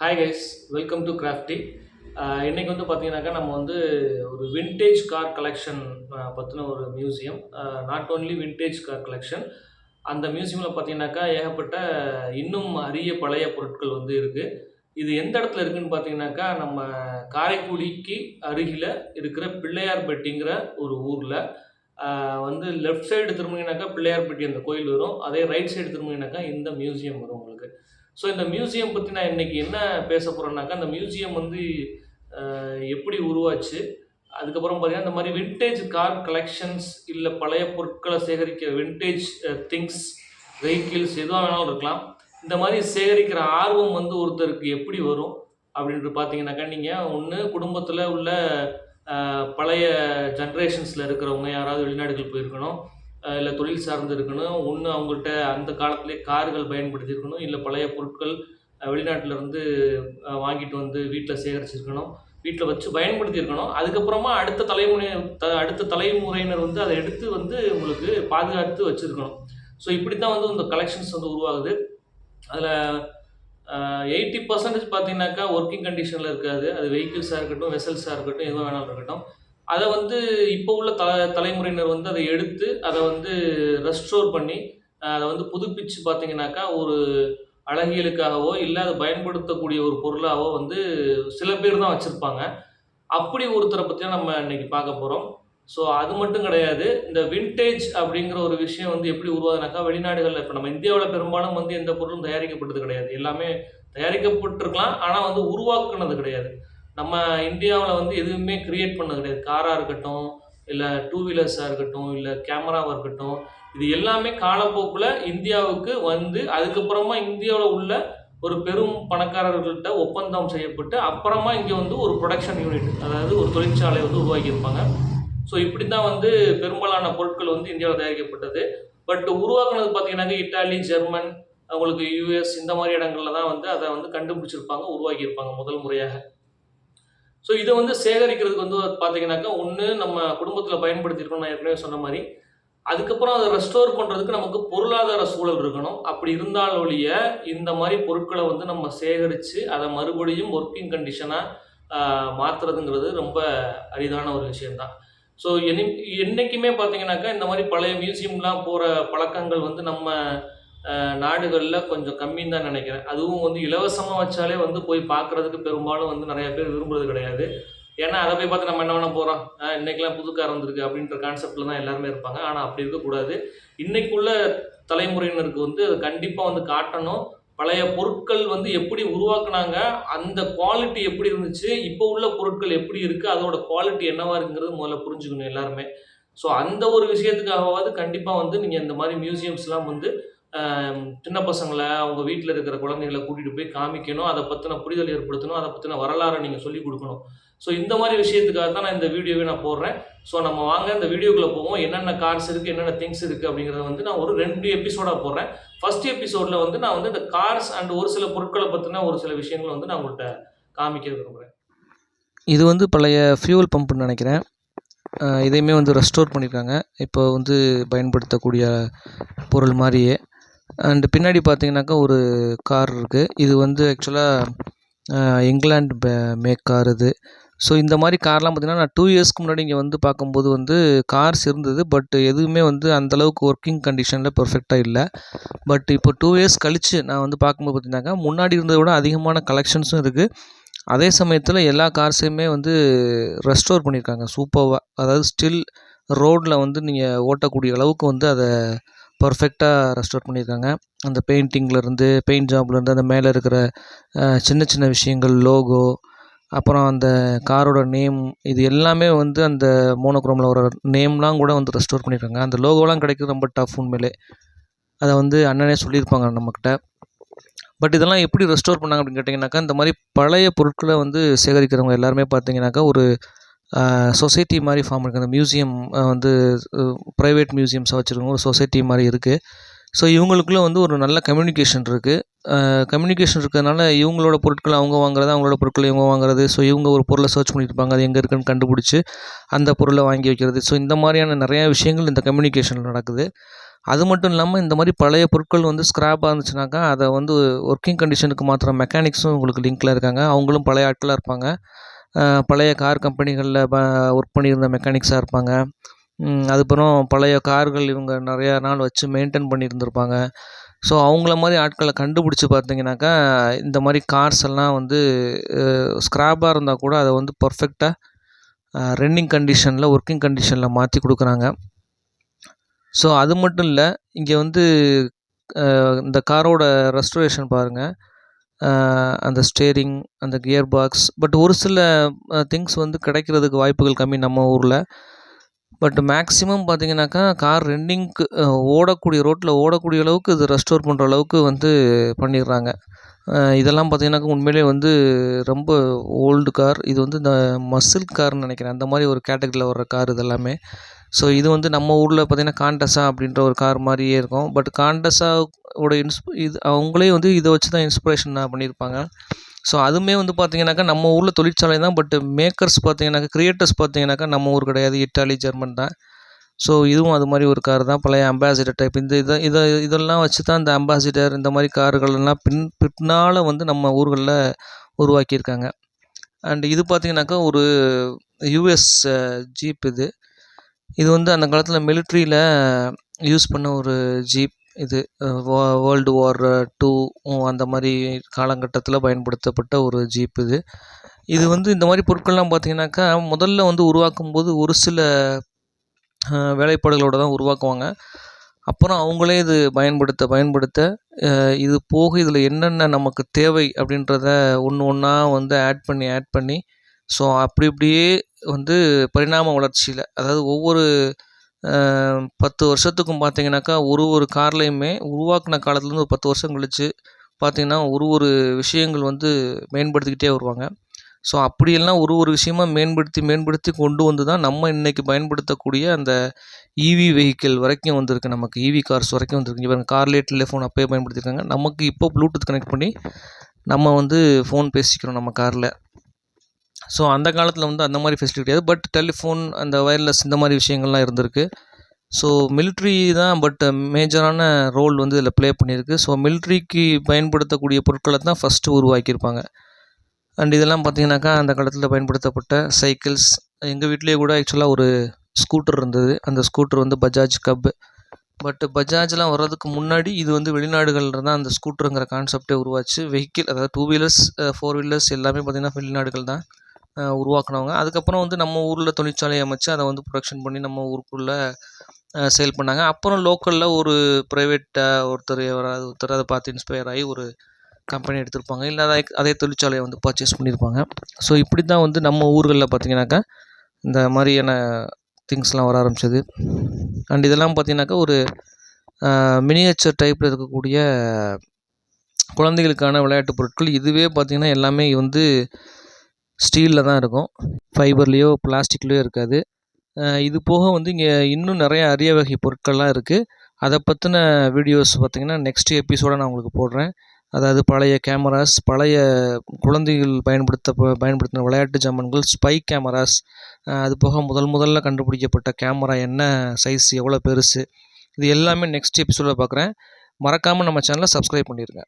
Hi guys welcome to crafty இன்றைக்கி வந்து பார்த்தீங்கன்னாக்கா நம்ம வந்து ஒரு வின்டேஜ் கார் கலெக்ஷன் பற்றின ஒரு museum not only vintage car collection அந்த மியூசியமில் பார்த்தீங்கன்னாக்கா ஏகப்பட்ட இன்னும் அரிய பழைய பொருட்கள் வந்து இருக்குது இது எந்த இடத்துல இருக்குதுன்னு பார்த்தீங்கன்னாக்கா நம்ம காரைக்குடிக்கு அருகில் இருக்கிற பிள்ளையார்பட்டிங்கிற ஒரு ஊரில் வந்து லெஃப்ட் சைடு திரும்பினாக்கா பிள்ளையார்பட்டி அந்த கோயில் வரும். அதே ரைட் சைடு திரும்பினாக்கா இந்த மியூசியம் வரும் உங்களுக்கு. ஸோ இந்த மியூசியம் பற்றி நான் இன்றைக்கி என்ன பேச போகிறேன்னாக்கா அந்த மியூசியம் வந்து எப்படி உருவாச்சு அதுக்கப்புறம் பார்த்தீங்கன்னா இந்த மாதிரி விண்டேஜ் கார் கலெக்ஷன்ஸ் இல்லை பழைய பொருட்களை சேகரிக்க விண்டேஜ் திங்ஸ் வெஹிக்கிள்ஸ் எதுவாக வேணாலும் இருக்கலாம். இந்த மாதிரி சேகரிக்கிற ஆர்வம் வந்து ஒருத்தருக்கு எப்படி வரும் அப்படின்ட்டு பார்த்தீங்கன்னாக்கா நீங்கள் ஒன்று குடும்பத்தில் உள்ள பழைய ஜென்ரேஷன்ஸில் இருக்கிறவங்க யாராவது வெளிநாடுகள் போயிருக்கணும் இல்லை தொழில் சார்ந்து இருக்கணும். ஒன்று அவங்கள்ட்ட அந்த காலத்திலே கார்கள் பயன்படுத்தியிருக்கணும். இல்லை பழைய பொருட்கள் வெளிநாட்டிலேருந்து இருந்து வாங்கிட்டு வந்து வீட்டில் சேகரிச்சிருக்கணும். வீட்டில் வச்சு பயன்படுத்தியிருக்கணும். அதுக்கப்புறமா அடுத்த தலைமுறை த அடுத்த தலைமுறையினர் வந்து அதை எடுத்து வந்து உங்களுக்கு பாதுகாத்து வச்சுருக்கணும். ஸோ இப்படி தான் வந்து இந்த கலெக்ஷன்ஸ் வந்து உருவாகுது. அதில் எயிட்டி பர்சன்டேஜ் பார்த்தீங்கன்னாக்கா ஒர்க்கிங் கண்டிஷனில் இருக்காது. அது வெஹிக்கிள்ஸாக இருக்கட்டும் வெசல்ஸாக இருக்கட்டும் எதுவும் வேணாலும் இருக்கட்டும். அதை வந்து இப்போ உள்ள தல தலைமுறையினர் வந்து அதை எடுத்து அதை வந்து ரெஸ்டோர் பண்ணி அதை வந்து புதுப்பிச்சு பார்த்தீங்கன்னாக்கா ஒரு அழகியலுக்காகவோ இல்லை அதை பயன்படுத்தக்கூடிய ஒரு பொருளாகவோ வந்து சில பேர் தான் வச்சுருப்பாங்க. அப்படி ஒருத்தரை பற்றி தான் நம்ம இன்னைக்கு பார்க்க போகிறோம் ஸோ அது மட்டும் கிடையாது. இந்த வின்டேஜ் அப்படிங்கிற ஒரு விஷயம் வந்து எப்படி உருவாதுனாக்கா வெளிநாடுகளில் இப்போ நம்ம இந்தியாவில் பெரும்பாலும் வந்து எந்த பொருளும் தயாரிக்கப்பட்டது கிடையாது. எல்லாமே தயாரிக்கப்பட்டிருக்கலாம் ஆனால் வந்து உருவாக்குனது கிடையாது. நம்ம இந்தியாவில் வந்து எதுவுமே கிரியேட் பண்ண கிடையாது. காராக இருக்கட்டும் இல்லை டூ வீலர்ஸாக இருக்கட்டும் இல்லை கேமராவாக இருக்கட்டும் இது எல்லாமே காலப்போக்கில் இந்தியாவுக்கு வந்து அதுக்கப்புறமா இந்தியாவில் உள்ள ஒரு பெரும் பணக்காரர்கள்ட்ட ஒப்பந்தம் செய்யப்பட்டு அப்புறமா இங்கே வந்து ஒரு ப்ரொடக்ஷன் யூனிட் அதாவது ஒரு தொழிற்சாலை வந்து உருவாக்கியிருப்பாங்க. ஸோ இப்படி தான் வந்து பெரும்பாலான பொருட்கள் வந்து இந்தியாவில் தயாரிக்கப்பட்டது. பட் உருவாக்குனது பார்த்தீங்கன்னாக்க இட்டாலி ஜெர்மன் அவங்களுக்கு யூஎஸ் இந்த மாதிரி இடங்கள்ல தான் வந்து அதை வந்து கண்டுபிடிச்சிருப்பாங்க உருவாக்கியிருப்பாங்க முதல் முறையாக. ஸோ இதை வந்து சேகரிக்கிறதுக்கு வந்து பார்த்தீங்கன்னாக்கா ஒன்று நம்ம குடும்பத்தில் பயன்படுத்தியிருக்கோம் நான் ஏற்கனவே சொன்ன மாதிரி. அதுக்கப்புறம் அதை ரெஸ்டோர் பண்ணுறதுக்கு நமக்கு பொருளாதார சூழல் இருக்கணும். அப்படி இருந்தால் ஒழிய இந்த மாதிரி பொருட்களை வந்து நம்ம சேகரித்து அதை மறுபடியும் ஒர்க்கிங் கண்டிஷனாக மாற்றுறதுங்கிறது ரொம்ப அரிதான ஒரு விஷயம்தான். ஸோ என்னை என்றைக்குமே பார்த்தீங்கன்னாக்கா இந்த மாதிரி பழைய மியூசியம்லாம் போகிற பழக்கங்கள் வந்து நம்ம நாடுகளில் கொஞ்சம் கம்மின்னு தான் நினைக்கிறேன். அதுவும் வந்து இலவசமாக வச்சாலே வந்து போய் பார்க்குறதுக்கு பெரும்பாலும் வந்து நிறைய பேர் விரும்புறது கிடையாது. ஏன்னா அதை போய் பார்த்து நம்ம என்ன பண்ண போகிறோம் இன்னைக்கெல்லாம் புது கார் வந்திருக்கு அப்படின்ற கான்செப்டில் தான் எல்லாருமே இருப்பாங்க. ஆனால் அப்படி இருக்கக்கூடாது. இன்றைக்குள்ள தலைமுறையினருக்கு வந்து அது கண்டிப்பாக வந்து காட்டணும். பழைய பொருட்கள் வந்து எப்படி உருவாக்குனாங்க அந்த குவாலிட்டி எப்படி இருந்துச்சு இப்போ உள்ள பொருட்கள் எப்படி இருக்குது அதோட குவாலிட்டி என்னவா இருக்குங்கிறது முதல்ல புரிஞ்சுக்கணும் எல்லாருமே. ஸோ அந்த ஒரு விஷயத்துக்காகவாவது கண்டிப்பாக வந்து நீங்கள் இந்த மாதிரி மியூசியம்ஸ்லாம் வந்து சின்ன பசங்களை அவங்க வீட்டில் இருக்கிற குழந்தைகளை கூட்டிகிட்டு போய் காமிக்கணும் அதை பற்றின புரிதல் ஏற்படுத்தணும் அதை பற்றின வரலாறை நீங்கள் சொல்லிக் கொடுக்கணும். ஸோ இந்த மாதிரி விஷயத்துக்காக தான் நான் இந்த வீடியோவை நான் போடுறேன். ஸோ நம்ம வாங்க இந்த வீடியோக்குள்ளே போவோம். என்னென்ன கார்ஸ் இருக்குது என்னென்ன திங்ஸ் இருக்குது அப்படிங்கிறத வந்து நான் ஒரு ரெண்டு எபிசோடாக போடுறேன். ஃபர்ஸ்ட் எபிசோடில் வந்து நான் வந்து இந்த கார்ஸ் அண்ட் ஒரு சில பொருட்களை பற்றின ஒரு சில விஷயங்களை வந்து நான் உங்கள்கிட்ட காமிக்க விரும்புகிறேன் இது வந்து பழைய ஃபியூல் பம்ப்னு நினைக்கிறேன். இதையுமே வந்து ரெஸ்டோர் பண்ணியிருக்காங்க இப்போ வந்து பயன்படுத்தக்கூடிய பொருள் மாதிரியே. அண்டு பின்னாடி பார்த்தீங்கன்னாக்கா ஒரு கார் இருக்குது இது வந்து ஆக்சுவலாக இங்கிலாந்து மேக் கார் இது. ஸோ இந்த மாதிரி கார்லாம் பார்த்தீங்கன்னா நான் டூ இயர்ஸ்க்கு முன்னாடி இங்கே வந்து பார்க்கும்போது வந்து கார்ஸ் இருந்தது பட் எதுவுமே வந்து அந்தளவுக்கு ஒர்க்கிங் கண்டிஷனில் பெர்ஃபெக்டாக இல்லை. பட் இப்போ டூ இயர்ஸ் கழித்து நான் வந்து பார்க்கும்போது பார்த்தீங்கன்னாக்கா முன்னாடி இருந்ததை விட அதிகமான கலெக்ஷன்ஸும் இருக்குது அதே சமயத்தில் எல்லா கார்ஸையுமே வந்து ரெஸ்டோர் பண்ணியிருக்காங்க சூப்பராக அதாவது ஸ்டில் ரோட்டில் வந்து நீங்கள் ஓட்டக்கூடிய அளவுக்கு வந்து அதை பர்ஃபெக்டாக ரெஸ்டோர் பண்ணியிருக்காங்க. அந்த பெயிண்டிங்லேருந்து பெயிண்ட் ஜாப்லேருந்து அந்த மேலே இருக்கிற சின்ன சின்ன விஷயங்கள் லோகோ அப்புறம் அந்த காரோட நேம் இது எல்லாமே வந்து அந்த மோனோக்ரோமில் வர நேம்லாம் கூட வந்து ரெஸ்டோர் பண்ணியிருக்காங்க. அந்த லோகோலாம் கிடைக்கிறது ரொம்ப டஃப் உண்மையிலே. அதை வந்து அண்ணனே சொல்லியிருப்பாங்க நம்மக்கிட்ட. பட் இதெல்லாம் எப்படி ரெஸ்டோர் பண்ணாங்க அப்படின்னு கேட்டிங்கனாக்கா இந்த மாதிரி பழைய பொருட்களை வந்து சேகரிக்கிறவங்க எல்லாருமே பார்த்தீங்கன்னாக்கா ஒரு சொசைட்டி மாதிரி ஃபார்ம் இருக்குது அந்த மியூசியம் வந்து ப்ரைவேட் மியூசியம்ஸாக வச்சுருக்கோங்க ஒரு சொசைட்டி மாதிரி இருக்குது ஸோ இவங்களுக்குள்ள வந்து ஒரு நல்ல கம்யூனிகேஷன் இருக்குது கம்யூனிகேஷன் இருக்கிறதுனால இவங்களோட பொருட்கள் அவங்க வாங்குறது அவங்களோட பொருட்களை இவங்க வாங்குறது. ஸோ இவங்க ஒரு பொருளை சர்ச் பண்ணியிருப்பாங்க அது எங்கே இருக்குன்னு கண்டுபிடிச்சி அந்த பொருளை வாங்கி வைக்கிறது. ஸோ இந்த மாதிரியான நிறையா விஷயங்கள் இந்த கம்யூனிகேஷனில் நடக்குது. அது மட்டும் இல்லாமல் இந்த மாதிரி பழைய பொருட்கள் வந்து ஸ்க்ராப்பாக இருந்துச்சுனாக்கா அதை வந்து ஒர்க்கிங் கண்டிஷனுக்கு மாத்திரம் மெக்கானிக்ஸும் உங்களுக்கு லிங்க்கில் இருக்காங்க. அவங்களும் பழைய ஆட்களாக இருப்பாங்க. பழைய கார் கம்பெனிகளில் ஒர்க் பண்ணியிருந்த மெக்கானிக்ஸாக இருப்பாங்க. அதுக்கப்புறம் பழைய கார்கள் இவங்க நிறையா நாள் வச்சு மெயின்டைன் பண்ணியிருந்துருப்பாங்க. ஸோ அவங்கள மாதிரி ஆட்களை கண்டுபிடிச்சி பார்த்தீங்கன்னாக்கா இந்த மாதிரி கார்ஸ் எல்லாம் வந்து ஸ்க்ராப்பாக இருந்தால் கூட அதை வந்து பர்ஃபெக்டாக ரன்னிங் கண்டிஷனில் ஒர்க்கிங் கண்டிஷனில் மாற்றி கொடுக்குறாங்க. ஸோ அது மட்டும் இல்லை இங்கே வந்து இந்த காரோட ரெஸ்டரேஷன் பாருங்கள் அந்த ஸ்டேரிங் அந்த கியர் பாக்ஸ் பட் ஒரு சில திங்ஸ் வந்து கிடைக்கிறதுக்கு வாய்ப்புகள் கம்மி நம்ம ஊரில். பட் மேக்ஸிமம் பார்த்தீங்கன்னாக்கா கார் ரெண்டிங்க்கு ஓடக்கூடிய ரோட்டில் ஓடக்கூடிய அளவுக்கு இது ரெஸ்டோர் பண்ணுற அளவுக்கு வந்து பண்ணிடுறாங்க. இதெல்லாம் பார்த்தீங்கன்னாக்கா உண்மையிலே வந்து ரொம்ப ஓல்டு கார் இது வந்து இந்த மசில் கார்னு நினைக்கிறேன். அந்த மாதிரி ஒரு கேட்டகரியில் வர்ற கார் இதெல்லாமே. ஸோ இது வந்து நம்ம ஊரில் பார்த்தீங்கன்னா காண்டஸா அப்படின்ற ஒரு கார் மாதிரியே இருக்கும். பட் காண்டஸா காண்டஸாவோட இன்ஸ் இது அவங்களே வந்து இதை வச்சு தான் இன்ஸ்பிரேஷன் பண்ணியிருப்பாங்க. ஸோ அதுவுமே வந்து பார்த்திங்கனாக்கா நம்ம ஊரில் தொழிற்சாலை தான். பட் மேக்கர்ஸ் பார்த்தீங்கன்னாக்கா கிரியேட்டர்ஸ் பார்த்தீங்கன்னாக்கா நம்ம ஊர் கிடையாது. இட்டாலி ஜெர்மன் தான். ஸோ இதுவும் அது மாதிரி ஒரு கார் தான். பழைய அம்பாசிடர் டைப் இந்த இதை இதை இதெல்லாம் வச்சு தான் இந்த அம்பாசிடர் இந்த மாதிரி கார்கள் பின் பின்னால் வந்து நம்ம ஊர்களில் உருவாக்கியிருக்காங்க. அண்ட் இது பார்த்தீங்கன்னாக்கா ஒரு யூஎஸ் ஜீப் இது. இது வந்து அந்த காலத்தில் மிலிட்ரியில் யூஸ் பண்ண ஒரு ஜீப் இது வேர்ல்டு வார் டூ அந்த மாதிரி காலகட்டத்தில் பயன்படுத்தப்பட்ட ஒரு ஜீப் இது. இது வந்து இந்த மாதிரி பொருட்கள்லாம் பார்த்தீங்கன்னாக்கா முதல்ல வந்து உருவாக்கும் போது ஒரு சில வேலைப்பாடுகளோடு தான் உருவாக்குவாங்க. அப்புறம் அவங்களே இது பயன்படுத்த பயன்படுத்த இது போக இதில் என்னென்ன நமக்கு தேவை அப்படின்றத ஒன்று ஒன்றா வந்து ஆட் பண்ணி ஆட் பண்ணி ஸோ அப்படி இப்படியே வந்து பரிணாம வளர்ச்சியில் அதாவது ஒவ்வொரு பத்து வருஷத்துக்கும் பார்த்தீங்கன்னாக்கா ஒரு ஒரு கார்லேயுமே உருவாக்கின காலத்துலேருந்து ஒரு பத்து வருஷம் கழிச்சு பார்த்தீங்கன்னா ஒரு ஒரு விஷயங்கள் வந்து மேம்படுத்திக்கிட்டே வருவாங்க. ஸோ அப்படியெல்லாம் ஒரு ஒரு விஷயமா மேம்படுத்தி மேம்படுத்தி கொண்டு வந்து தான் நம்ம இன்றைக்கி பயன்படுத்தக்கூடிய அந்த ஈவி வெஹிக்கிள் வரைக்கும் வந்திருக்கு. நமக்கு இவி கார்ஸ் வரைக்கும் வந்திருக்கு. இவங்க கார்லேயே டெலிஃபோன் அப்போயே பயன்படுத்தியிருக்காங்க நமக்கு இப்போ ப்ளூடூத் கனெக்ட் பண்ணி நம்ம வந்து ஃபோன் பேசிக்கிறோம் நம்ம காரில் ஸோ அந்த காலத்தில் வந்து அந்த மாதிரி ஃபெசிலிட்டி கிடையாது. பட் டெலிஃபோன் அந்த ஒயர்லெஸ் இந்த மாதிரி விஷயங்கள்லாம் இருந்திருக்கு. ஸோ மிலிட்ரி தான் பட் மேஜரான ரோல் வந்து இதில் ப்ளே பண்ணியிருக்கு. ஸோ மிலிட்ரிக்கு பயன்படுத்தக்கூடிய பொருட்களை தான் ஃபஸ்ட்டு உருவாக்கியிருப்பாங்க. அண்ட் இதெல்லாம் பார்த்தீங்கன்னாக்கா அந்த காலத்தில் பயன்படுத்தப்பட்ட சைக்கிள்ஸ் எங்கள் வீட்லேயே கூட ஆக்சுவலாக ஒரு ஸ்கூட்டர் இருந்தது. அந்த ஸ்கூட்டர் வந்து பஜாஜ் கப் பட் பஜாஜ்லாம் வர்றதுக்கு முன்னாடி இது வந்து வெளிநாடுகளில் தான் அந்த ஸ்கூட்டருங்கிற கான்செப்டே உருவாச்சு. வெஹிக்கிள் அதாவது டூ வீலர்ஸ் ஃபோர் வீலர்ஸ் எல்லாமே பார்த்திங்கன்னா வெளிநாடுகள் தான். உருவாக்குனவங்க. அதுக்கப்புறம் வந்து நம்ம ஊரில் தொழிற்சாலை அமைச்சு அதை வந்து ப்ரொடக்ஷன் பண்ணி நம்ம ஊருக்குள்ளே சேல் பண்ணாங்க. அப்புறம் லோக்கலில் ஒரு ப்ரைவேட்டாக ஒருத்தர் யாராவது ஒருத்தர் அதை பார்த்து இன்ஸ்பயர் ஆகி ஒரு கம்பெனி எடுத்திருப்பாங்க. இல்லை அதை அதே தொழிற்சாலையை வந்து பர்ச்சேஸ் பண்ணியிருப்பாங்க. ஸோ இப்படி தான் வந்து நம்ம ஊர்களில் பார்த்தீங்கன்னாக்கா இந்த மாதிரியான திங்ஸ்லாம் வர ஆரம்பிச்சது. அண்ட் இதெல்லாம் பார்த்தீங்கன்னாக்கா ஒரு மினியேச்சர் டைப்பில் இருக்கக்கூடிய குழந்தைகளுக்கான விளையாட்டு பொருட்கள். இதுவே பார்த்திங்கன்னா எல்லாமே வந்து ஸ்டீலில் தான் இருக்கும். ஃபைபர்லேயோ பிளாஸ்டிக்லேயோ இருக்காது. இது போக வந்து இங்கே இன்னும் நிறைய அரிய வகை பொருட்கள்லாம் இருக்குது அதை பற்றின வீடியோஸ் பார்த்திங்கன்னா நெக்ஸ்ட் எபிசோட நான் உங்களுக்கு போடுறேன். அதாவது பழைய கேமராஸ் பழைய குழந்தைகள் பயன்படுத்த பயன்படுத்தின விளையாட்டு ஜாமான்கள் ஸ்பை கேமராஸ் அது போக முதல் முதல்ல கண்டுபிடிக்கப்பட்ட கேமரா என்ன சைஸ் எவ்வளோ பெருசு இது எல்லாமே நெக்ஸ்ட் எபிசோடில் பார்க்குறேன் மறக்காமல் நம்ம சேனலை சப்ஸ்கிரைப் பண்ணிடுங்க